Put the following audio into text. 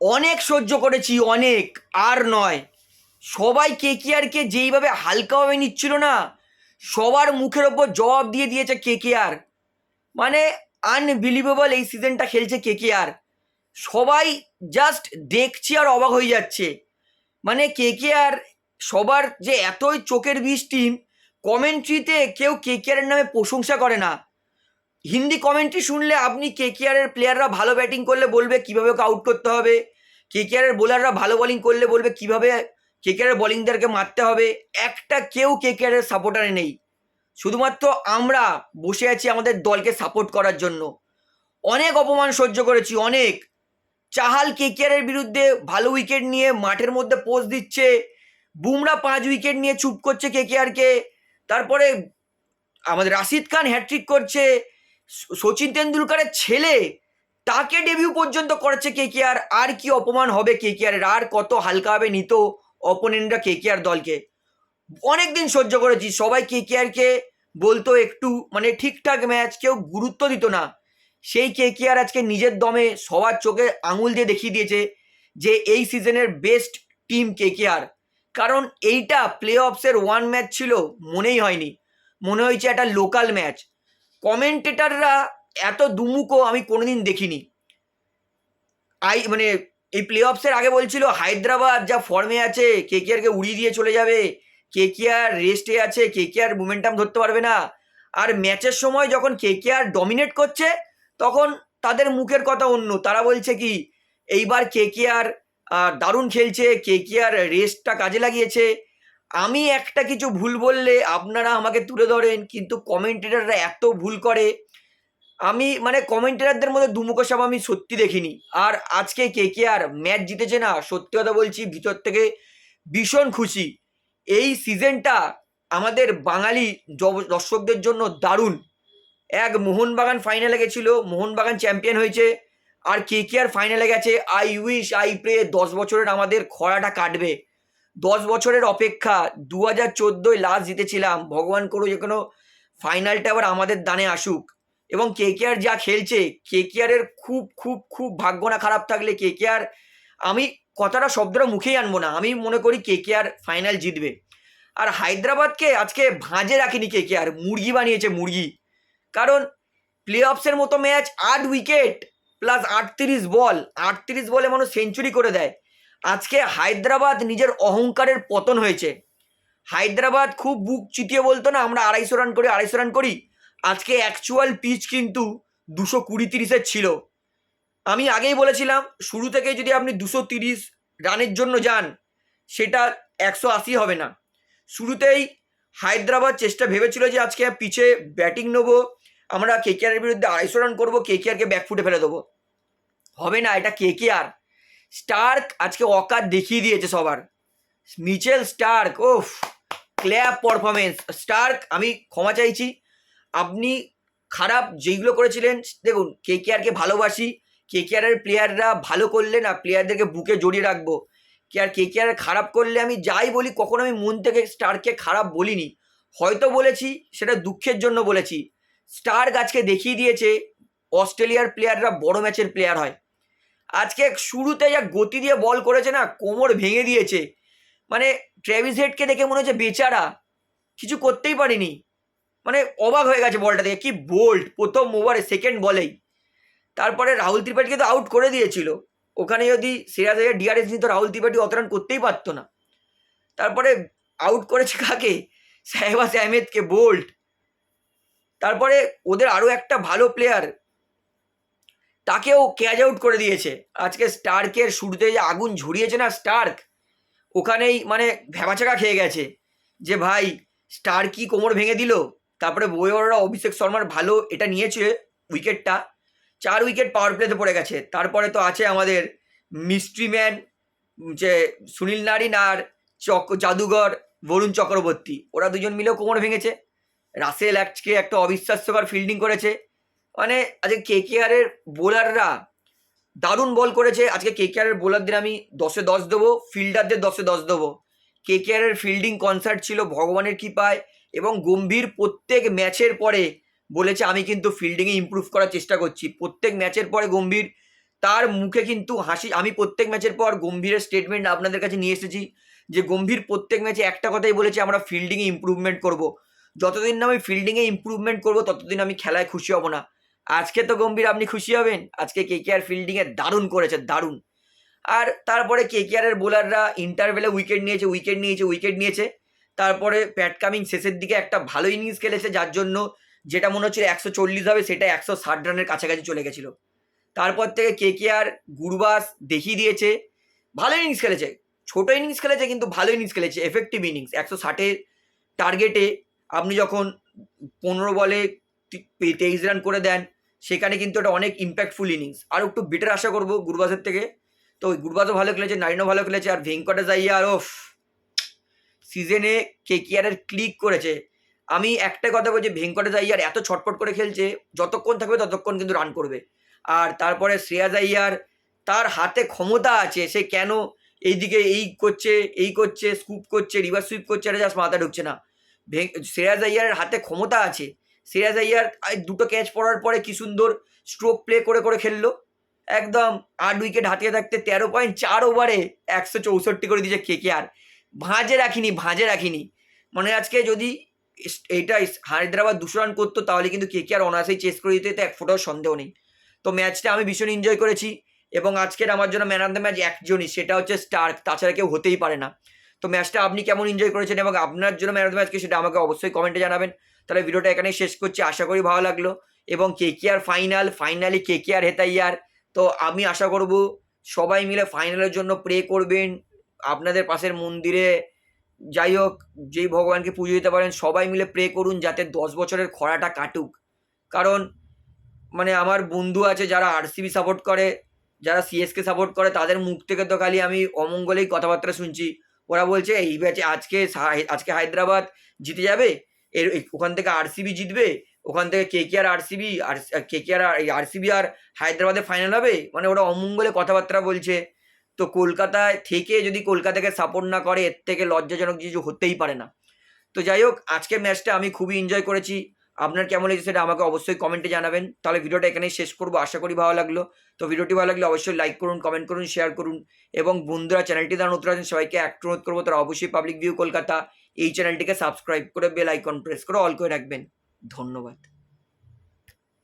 অনেক সহ্য করেছি, অনেক, আর নয়। সবাই কে কে যেইভাবে হালকাভাবে নিচ্ছিল না, সবার মুখের ওপর জবাব দিয়ে দিয়েছে কে কে আর। মানে আনবিলিভেবল এই সিজনটা খেলছে কে কে আর। সবাই জাস্ট দেখছি আর অবাক হয়ে যাচ্ছে। মানে কে কে আর সবার যে এতই চোখের বিষ টিম কমেন্ট্রিতে কেউ কে কে আরের নামে প্রশংসা করে না। হিন্দি কমেন্ট্রি শুনলে আপনি কে কে আরের প্লেয়াররা ভালো ব্যাটিং করলে বলবে কীভাবে ওকে আউট করতে হবে। কে কে আরের বোলাররা ভালো বোলিং করলে বলবে কীভাবে কে কে আরের বোলিংদেরকে মারতে হবে। একটা কেউ কে কে আরের সাপোর্টারে নেই। শুধুমাত্র আমরা বসে আছি আমাদের দলকে সাপোর্ট করার জন্য। অনেক অপমান সহ্য করেছি, অনেক। চাহাল কেকেআরের বিরুদ্ধে ভালো উইকেট নিয়ে মাঠের মধ্যে পোজ দিচ্ছে। বুমরা পাঁচ উইকেট নিয়ে চুপ করছে কেকেআরকে তারপরে আমাদের রাশিদ খান হ্যাট্রিক করছে। সচিন তেন্ডুলকারের ছেলে, তাকে ডেবিউ পর্যন্ত করেছে কেকেআর আর আর কি অপমান হবে কে কে আর আর কত হালকাভাবে নিত অপোনেন্টরা কে কে আর দলকে? অনেক দিন সহ্য করেছি। সবাই কেকেআরকে বলতো একটু মানে ঠিকঠাক ম্যাচ কেউ গুরুত্ব দিত না। সেই কে কে আর আজকে নিজের দমে সবার চোখে আঙুল দিয়ে দেখিয়ে দিয়েছে যে এই সিজনের বেস্ট টিম কে কে আর কারণ এইটা প্লে অফসের ওয়ান ম্যাচ ছিল, মনেই হয়নি। মনে হয়েছে একটা লোকাল ম্যাচ কমেন্টেটাররা এত দুমুখো আমি কোনোদিন দেখিনি। আই মানে এই প্লে অফসের আগে বলছিল, হায়দ্রাবাদ যা ফর্মে আছে কেকেআরকে উড়িয়ে দিয়ে চলে যাবে। কেকেআর রেস্টে আছে কেকেআর মোমেন্টাম ধরতে পারবে না। আর ম্যাচের সময় যখন কেকেআর ডমিনেট করছে, তখন তাদের মুখের কথা অন্য। তারা বলছে কি, এইবার কেকেআর দারুণ খেলছে কেকেআর রেস্টটা কাজে লাগিয়েছে। আমি একটা কিছু ভুল বললে আপনারা আমাকে তুলে ধরেন, কিন্তু কমেন্টেটাররা এত ভুল করে। আমি মানে কমেন্টেটারদের মধ্যে দুমুখো সব আমি সত্যি দেখিনি। আর আজকে কে কে আর ম্যাচ জিতেছে না, সত্যি কথা বলছি, ভিতর থেকে ভীষণ খুশি। এই সিজনটা আমাদের বাঙালি দর্শকদের জন্য দারুণ। এক মোহনবাগান ফাইনালে গেছিল, মোহনবাগান চ্যাম্পিয়ন হয়েছে, আর কে কে আর ফাইনালে গেছে আই উইশ আই প্রে দশ বছরের আমাদের খরাটা কাটবে। দশ বছরের অপেক্ষা দু হাজার চোদ্দোয় লাস্ট জিতেছিলাম। ভগবান করো যে কোনো ফাইনালটা আবার আমাদের দানে আসুক। এবং কে কে আর যা খেলছে কে কে আরের খুব খুব খুব ভাগ্য না খারাপ থাকলে কে কে আর আমি কথাটা শব্দটা মুখেই আনব না। আমি মনে করি কে কে আর ফাইনাল জিতবে। আর হায়দ্রাবাদকে আজকে ভাঁজে রাখিনি কে কে আর মুরগি বানিয়েছে মুরগি। কারণ প্লে অফসের মতো ম্যাচ আট উইকেট প্লাস আটত্রিশ বল আটত্রিশ বলে মানুষ সেঞ্চুরি করে দেয়। আজকে হায়দ্রাবাদ নিজের অহংকারের পতন হয়েছে। হায়দ্রাবাদ খুব বুক চিতিয়ে বলতো না, আমরা আড়াইশো রান করি, আড়াইশো রান করি। আজকে অ্যাকচুয়াল পিচ কিন্তু দুশো কুড়ি তিরিশের ছিল। আমি আগেই বলেছিলাম, শুরু থেকে যদি আপনি দুশো তিরিশ রানের জন্য যান, সেটা একশো আশি হবে না। শুরুতেই হায়দ্রাবাদ চেষ্টা ভেবেছিল যে আজকে পিছে ব্যাটিং নেব, আমরা কেকেআরের বিরুদ্ধে আড়াইশো রান করব কেকেআরকে ব্যাকফুটে ফেলে দেবো। হবে না, এটা কেকেআর স্টার্ক আজকে অকার দেখিয়ে দিয়েছে সবার। মিচেল স্টার্ক ওফ ক্ল্যাপ পারফরমেন্স স্টার্ক, আমি ক্ষমা চাইছি। আপনি খারাপ যেইগুলো করেছিলেন, দেখুন, কে কে আরকে ভালোবাসি, কে কে আরের প্লেয়াররা ভালো করলে না প্লেয়ারদেরকে বুকে জড়িয়ে রাখব। কে আর, কে কে আর খারাপ করলে আমি যাই বলি, কখনো আমি মন থেকে স্টারকে খারাপ বলিনি। হয়তো বলেছি, সেটা দুঃখের জন্য বলেছি। স্টার্ক আজকে দেখিয়ে দিয়েছে, অস্ট্রেলিয়ার প্লেয়াররা বড় ম্যাচের প্লেয়ার হয়। আজকে শুরুতে যা গতি দিয়ে বল করেছে না, কোমর ভেঙে দিয়েছে। মানে ট্রেভিস হেডকে দেখে মনে হচ্ছে বেচারা কিছু করতেই পারিনি। মানে অবাক হয়ে গেছে বলটা দেখে, কি বোল্ড প্রথম ওভারে সেকেন্ড বলেই তারপরে রাহুল ত্রিপাঠীকে তো আউট করে দিয়েছিল। ওখানে যদি সিরাজ আইয়ার ডিআরএস নিত রাহুল ত্রিপাঠী অত রান করতেই পারতো না। তারপরে আউট করেছে কাকে? সাহেবাস আহমেদকে বোল্ড তারপরে ওদের আরও একটা ভালো প্লেয়ার তাকেও ক্যাচ আউট করে দিয়েছে। আজকে স্টার্কের শুরুতে যে আগুন ঝরিয়েছে না স্টার্ক, ওখানেই মানে ভ্যাবাচাকা খেয়ে গেছে। যে ভাই, স্টার কি কোমর ভেঙে দিল? তারপরে বইওয়াররা অভিষেক শর্মার ভালো এটা নিয়েছে উইকেটটা। চার উইকেট পাওয়ার প্লেতে পড়ে গেছে। তারপরে তো আছে আমাদের মিস্ট্রি ম্যান যে সুনীল নারিন আর চক, জাদুঘর, বরুণ চক্রবর্তী। ওরা দুজন মিলেও কোমর ভেঙেছে। রাসেল আজকে একটা অবিশ্বাস্যকর ফিল্ডিং করেছে। মানে আজকে কে কে আরের বোলাররা দারুণ বল করেছে। আজকে কে কে আরের বোলারদের আমি দশে দশ দেবো ফিল্ডারদের দশে দশ দেবো। কে কে আরের ফিল্ডিং কনসার্ট ছিল ভগবানের কৃপায় এবং গম্ভীর প্রত্যেক ম্যাচের পরে বলেছে, আমি কিন্তু ফিল্ডিংয়ে ইমপ্রুভ করার চেষ্টা করছি। প্রত্যেক ম্যাচের পরে গম্ভীর, তার মুখে কিন্তু হাসি। আমি প্রত্যেক ম্যাচের পর গম্ভীরের স্টেটমেন্ট আপনাদের কাছে নিয়ে এসেছি যে, গম্ভীর প্রত্যেক ম্যাচে একটা কথাই বলেছে, আমরা ফিল্ডিংয়ে ইম্প্রুভমেন্ট করব। যতদিন না আমি ফিল্ডিংয়ে ইম্প্রুভমেন্ট করব, ততদিন আমি খেলায় খুশি হব না। আজকে তো গম্ভীর, আপনি খুশি হবেন? আজকে কে কে আর ফিল্ডিংয়ে দারুণ করেছে, দারুণ। আর তারপরে কে কে আরের বোলাররা ইন্টারভেলে উইকেট নিয়েছে উইকেট নিয়েছে উইকেট নিয়েছে। তারপরে প্যাট কামিং শেষের দিকে একটা ভালো ইনিংস খেলেছে, যার জন্য যেটা মনে হচ্ছিল একশো চল্লিশ হবে, সেটা একশো ষাট রানের কাছাকাছি চলে গেছিল। তারপর থেকে কে কে আর গুরবাস দেখিয়ে দিয়েছে, ভালো ইনিংস খেলেছে। ছোট ইনিংস খেলেছে, কিন্তু ভালো ইনিংস খেলেছে এফেক্টিভ ইনিংস একশো ষাটের টার্গেটে আপনি যখন পনেরো বলে তেইশ রান করে দেন সেখানে কিন্তু এটা অনেক ইম্প্যাক্টফুল ইনিংস আর একটু বেটার আশা করব গুরবাসের থেকে। তো ওই গুরবাসও ভালো খেলেছে, নাইনও ভালো খেলেছে, আর ভেঙ্কটেশ আইয়ার, ওফ! সিজনে কে কেয়ারের ক্লিক করেছে। আমি একটা কথা বলছি, ভেঙ্কটেশ আইয়ার এত ছটপট করে খেলছে, যতক্ষণ থাকবে ততক্ষণ কিন্তু রান করবে। আর তারপরে শ্রেয়াজ আইয়ার, তার হাতে ক্ষমতা আছে, সে কেন এইদিকে এই করছে এই করছে স্কুপ করছে রিভার সুইপ করছে, এটা জাস্ট মাথা ঢুকছে না। শ্রেয়াজ আইয়ারের হাতে ক্ষমতা আছে শ্রেয়াজ আইয়ার দুটো ক্যাচ পড়ার পরে কি সুন্দর স্ট্রোক প্লে করে করে খেললো। একদম আট উইকেট হাতিয়ে থাকতে তেরো পয়েন্ট চার ওভারে একশো চৌষট্টি করে দিয়েছে কে কে আর ভাঁজে রাখিনি ভাঁজে রাখিনি। মানে আজকে যদি এইটা হায়দ্রাবাদ দুশো রান করতো, তাহলে কিন্তু কে কে আর অনায়াসেই চেস করে দিতে এক ফোটাও সন্দেহ নেই। তো ম্যাচটা আমি ভীষণ এনজয় করেছি এবং আজকের আমার জন্য ম্যান অফ দ্য ম্যাচ একজনই, সেটা হচ্ছে স্টার্ক তাছাড়া কেউ হতেই পারে না। তো ম্যাচটা আপনি কেমন এনজয় করেছেন এবং আপনার জন্য ম্যান অফ দ্য ম্যাচকে সেটা আমাকে অবশ্যই কমেন্টে জানাবেন। তাহলে ভিডিওটা এখানেই শেষ করছি। আশা করি ভালো লাগল। এবং কে কে আর ফাইনাল ফাইনালি কে কে আর হেতাইয়ার তো আমি আশা করব সবাই মিলে ফাইনালের জন্য প্রে করবেন। আপনাদের পাশের মন্দিরে যাই হোক, যেই ভগবানকে পুজো দিতে পারেন, সবাই মিলে প্রে করুন যাতে দশ বছরের খরাটা কাটুক। কারণ মানে আমার বন্ধু আছে যারা আরসিবি সাপোর্ট করে, যারা সিএসকে সাপোর্ট করে, তাদের মুখ থেকে তো খালি আমি অমঙ্গলেই কথাবার্তা শুনছি। ওরা বলছে, এই ম্যাচে আজকে আজকে হায়দ্রাবাদ জিতে যাবে? এর ওখান থেকে আরসিবি জিতবে, ওখান থেকে কে কে আর আরসিবি আর কে কে আর আরসিবি আর হায়দ্রাবাদে ফাইনাল হবে? মানে ওরা অমঙ্গলে কথাবার্তা বলছে। তো কলকাতায় থেকে যদি কলকাতাকে সাপোর্ট না করে, এর থেকে লজ্জাজনক কিছু হতেই পারে না। তো যাই হোক, আজকের ম্যাচটা আমি খুবই এনজয় করেছি। আপনার কেমন লেগেছে সেটা আমাকে অবশ্যই কমেন্টে জানাবেন। তাহলে ভিডিওটা এখানেই শেষ করব। আশা করি ভালো লাগল। তো ভিডিওটি ভালো লাগলে অবশ্যই লাইক করুন কমেন্ট করুন শেয়ার করুন এবং বন্ধুরা চ্যানেলটি দ্বারা নতুন আছেন সবাইকে একটু অনুরোধ করব, তারা অবশ্যই পাবলিক ভিউ কলকাতা এই চ্যানেলটিকে সাবস্ক্রাইব করে বেল আইকন প্রেস করে অল করে রাখবেন। ধন্যবাদ।